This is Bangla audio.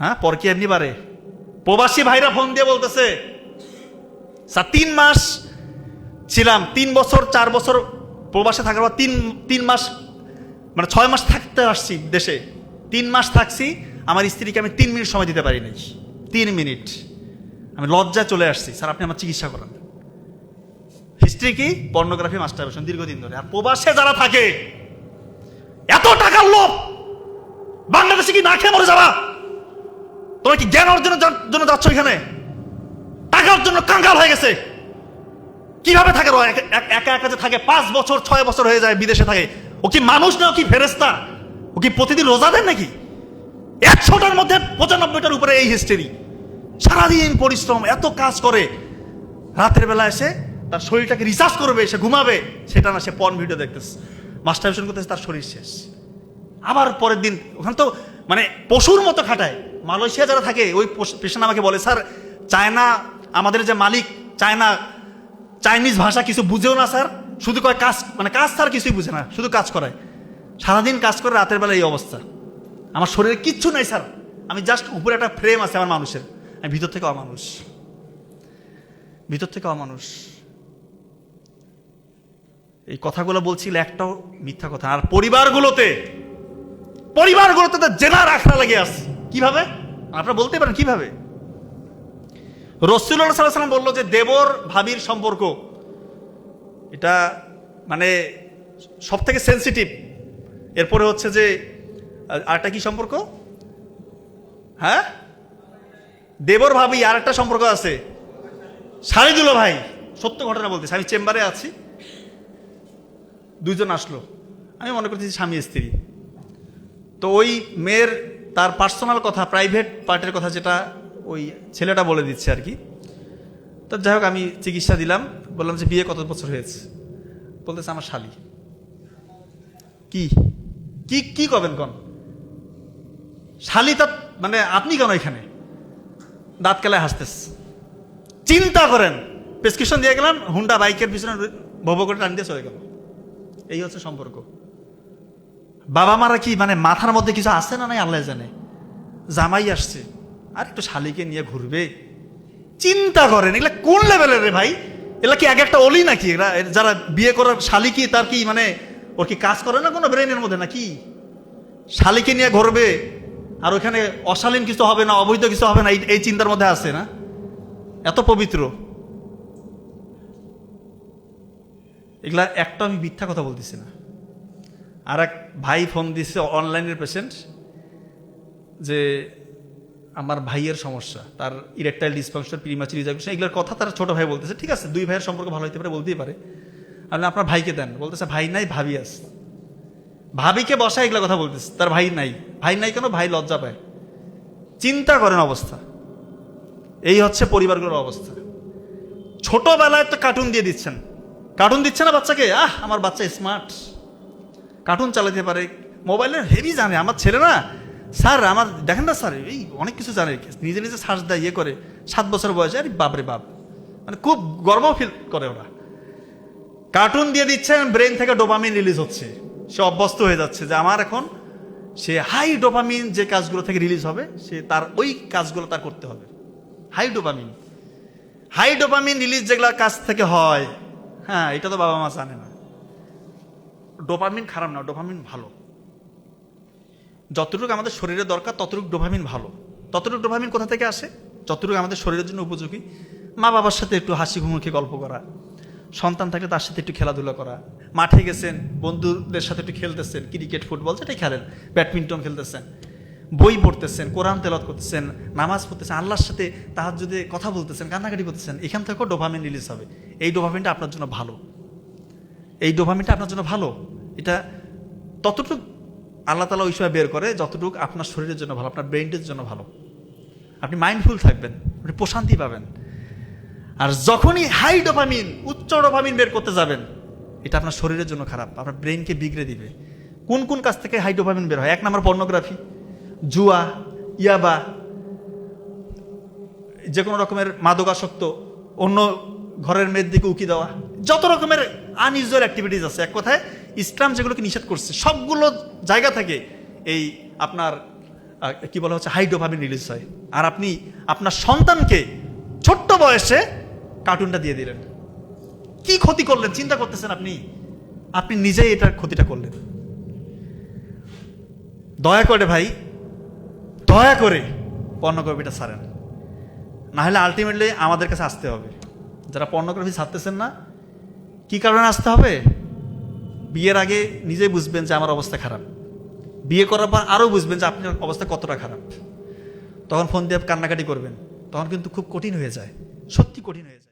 হ্যাঁ পর কি এমনি পারে প্রবাসী ভাইরা ফোন দিয়ে বলতেছে, স্যার, তিন মাস ছিলাম, তিন বছর, চার বছর প্রবাসে থাকার পর তিন তিন মাস মানে ছয় মাস থাকতে আসছি দেশে। তিন মাস থাকছি, আমার স্ত্রীকে আমি তিন মিনিট সময় দিতে পারিনি। তিন মিনিট। আমি লজ্জা চলে আসছি। স্যার, আপনি আমার চিকিৎসা করান। হিস্ট্রি কি? পর্নোগ্রাফি, মাস্টারবেশন, দীর্ঘদিন ধরে। আর প্রবাসে যারা থাকে, এত টাকার লোভ! বাংলাদেশে কি না খেয়ে মরে যাবা? তোমরা কি জ্ঞান অর্জনের জন্য যাচ্ছ এখানে? টাকার জন্য কাঙ্গাল হয়ে গেছে। কীভাবে থাকে একা একা- যে থাকে, পাঁচ বছর, ছয় বছর হয়ে যায় বিদেশে থাকে। ও কি মানুষ না, ও কি ফেরেস্তা ও কি প্রতিদিন রোজা দেন নাকি? একশোটার মধ্যে পঁচানব্বইটার উপরে এই হিস্টেরি সারাদিন পরিশ্রম, এত কাজ করে। রাতের বেলা এসে তার শরীরটাকে রিচার্জ করবে, সে ঘুমাবে। সেটা না, সে পর্ন ভিডিও দেখতেছে। মাস্টারবেশন করতেছে, তার শরীর শেষ। আবার পরের দিন, ওখানে তো মানে পশুর মতো খাটায়। মালয়েশিয়া যারা থাকে, ওই পেশেন্ট আমাকে বলে, স্যার, চায়না, আমাদের যে মালিক, চায়না, চাইনিজ ভাষা কিছু বুঝেও না, স্যার। শুধু কয় কাজ মানে কাজ স্যার কিছুই বুঝে না, শুধু কাজ করায়। সারাদিন কাজ করে রাতের বেলা এই অবস্থা। আমার শরীরে কিচ্ছু নাই, স্যার। আমি জাস্ট উপরে একটা ফ্রেম আছে আমার মানুষের। আমি ভিতর থেকে অমানুষ। ভিতর থেকে অমানুষ। এই কথাগুলো বলছিল একটাও মিথ্যা কথা। আর পরিবারগুলোতে পরিবারগুলোতে তো জেনার আখড়া লেগে আছে। কীভাবে? আপনারা বলতে পারেন কীভাবে? রসুল্লাহ সাল্লাহ সাল্লাম বলল যে দেবর ভাবির সম্পর্ক। এটা মানে সব থেকে সেন্সিটিভ এরপরে হচ্ছে যে আর- আরেকটা কি সম্পর্ক? হ্যাঁ? দেবর ভাবি আর একটা সম্পর্ক আছে। শাহিদুল্লো ভাই, সত্য ঘটনা বলতেছি। আমি চেম্বারে আছি। দুইজন আসলো। আমি মনে করতেছি স্বামী স্ত্রী। তো ওই মেয়ের তার পার্সোনাল কথা প্রাইভেট পার্টের কথা যেটা ওই ছেলেটা বলে দিচ্ছে আর কি। তো যাই হোক, আমি চিকিৎসা দিলাম। বললাম যে, বিয়ে কত বছর হয়েছে? বলতেছে, আমার শালি। কি? কি কি করবেন কন? শালি তা মানে আপনি কেন এখানে? দাঁত কেলায় হাসতেস। চিন্তা করেন। প্রেসক্রিপশন দিয়ে গেলাম, হুন্ডা বাইকের পিছনে ভব করে টান দিয়ে চলে গেল। এই হচ্ছে সম্পর্ক। বাবা মারা কি মানে মাথার মধ্যে কিছু আছে না নাই? আল্লাহ জানে। জামাই আসছে। আর একটু শালিকে নিয়ে ঘুরবে। চিন্তা করেন, এগুলা কোন লেভেলের রে ভাই? এগুলা কি এক একটা অলি নাকি? এরা যারা বিয়ে করার শালি কি তার কি মানে ওর কি কাজ করে না কোনো ব্রেনের মধ্যে নাকি? শালিকে নিয়ে ঘুরবে। আর ওখানে অশালীন কিছু হবে না, অবৈধ কিছু হবে না এই চিন্তার মধ্যে আছে না? এত পবিত্র। এগুলা একটা আমি মিথ্যা কথা বলতেছি না। আর এক ভাই ফোন দিচ্ছে অনলাইনের পেশেন্ট যে আমার ভাইয়ের সমস্যা, তার ইরেকটাইল ডিসফাংশন প্রিমাচুর রিজার্ভেশন এগুলোর কথা তার ছোট ভাই বলতেছে, ঠিক আছে, দুই ভাইয়ের সম্পর্ক ভালো হতে পারে, বলতেই পারে। আপনি আপনার ভাইকে দেন। বলতেছে, ভাই নাই, ভাবি আছে। ভাবিকে বসা এগুলো কথা বলতেছে, তার ভাই নাই। ভাই নাই কেন? ভাই লজ্জা পায়। চিন্তা করেন অবস্থা। এই হচ্ছে পরিবারগুলোর অবস্থা। ছোটবেলায় তো কার্টুন দিয়ে দিচ্ছেন। কার্টুন দিচ্ছে না বাচ্চাকে? আহ, আমার বাচ্চা স্মার্ট কার্টুন চালাতে পারে মোবাইলের হেভি জানে, আমার ছেলে না। স্যার, আমার, দেখেন না স্যার, এই অনেক কিছু জানে, নিজে নিজে সার্চ দেয় ইয়ে করে। সাত বছর বয়সে, আরে বাপরে বাপ। মানে খুব গর্ব ফিল করে ওরা। কার্টুন দিয়ে দিচ্ছেন ব্রেন থেকে ডোপামিন রিলিজ হচ্ছে। সে অভ্যস্ত হয়ে যাচ্ছে যে আমার এখন সে হাই ডোপামিন যে কাজগুলো থেকে রিলিজ হবে, সে তার ওই কাজগুলো তার করতে হবে। High dopamine high dopamine release যেগুলো কাজ থেকে হয় হ্যাঁ এটা তো বাবা মা জানে না। ডোপামিন খারাপ না, ডোপামিন ভালো। যতটুকু আমাদের শরীরে দরকার, ততটুকু ডোপামিন ভালো। ততটুকু ডোপামিন কোথা থেকে আসে? যতটুকু আমাদের শরীরের জন্য উপযোগী। মা বাবার সাথে একটু হাসি ঘুমুখে গল্প করা। সন্তান থাকলে তার সাথে একটু খেলাধুলা করা। মাঠে গেছেন, বন্ধুদের সাথে একটু খেলতেছেন, ক্রিকেট, ফুটবল, যেটাই খেলেন, ব্যাডমিন্টন খেলতেছেন, বই পড়তেছেন, কোরআন তেলত করতেছেন, নামাজ পড়তেছেন, আল্লাহর সাথে তাহার যদি কথা বলতেছেন, কান্নাকাটি করতেছেন, এখান থেকেও ডোপামিন রিলিজ হবে। এই ডোপামিনটা আপনার জন্য ভালো। এই ডোপামিনটা আপনার জন্য ভালো। এটা ততটুকু আল্লাহ তালা ওই সময় বের করে যতটুকু আপনার শরীরের জন্য ভালো, আপনার ব্রেনটের জন্য ভালো। আপনি মাইন্ডফুল থাকবেন, আপনি প্রশান্তি পাবেন। আর যখনই হাই ডোপামিন, উচ্চ ডোপামিন বের করতে যাবেন, এটা আপনার শরীরের জন্য খারাপ, আপনার ব্রেনকে বিগড়ে দিবে। কোন কোন কাজ থেকে হাই ডোপামিন বের হয়? এক নম্বর পর্নোগ্রাফি, জুয়া, ইয়াবা যে কোনো রকমের মাদকাসক্ত, অন্য ঘরের মেয়ের দিকে উকি দেওয়া, যত রকমের আনইউজুয়াল অ্যাক্টিভিটিস আছে। এক কথায় ইসলাম যেগুলোকে নিষেধ করছে, সবগুলো জায়গা থেকে এই আপনার কি বলা হচ্ছে, হাইড্রোভাবিন রিলিজ হয়। আর আপনি আপনার সন্তানকে ছোট্ট বয়সে কার্টুনটা দিয়ে দিলেন। কি ক্ষতি করলেন? চিন্তা করতেছেন আপনি? আপনি নিজেই এটার ক্ষতিটা করলেন। দয়া করে ভাই, দয়া করে পর্নোগ্রাফিটা ছাড়েন। না হলে আলটিমেটলি আমাদের কাছে আসতে হবে। যারা পর্নোগ্রাফি ছাড়তেছেন না কি কারণে আসতে হবে? বিয়ের আগে নিজেই বুঝবেন যে আমার অবস্থা খারাপ। বিয়ে করার পর আরও বুঝবেন যে আপনার অবস্থা কতটা খারাপ। তখন ফোন দিয়ে কান্নাকাটি করবেন। তখন কিন্তু খুব কঠিন হয়ে যায়। সত্যি কঠিন হয়ে যায়।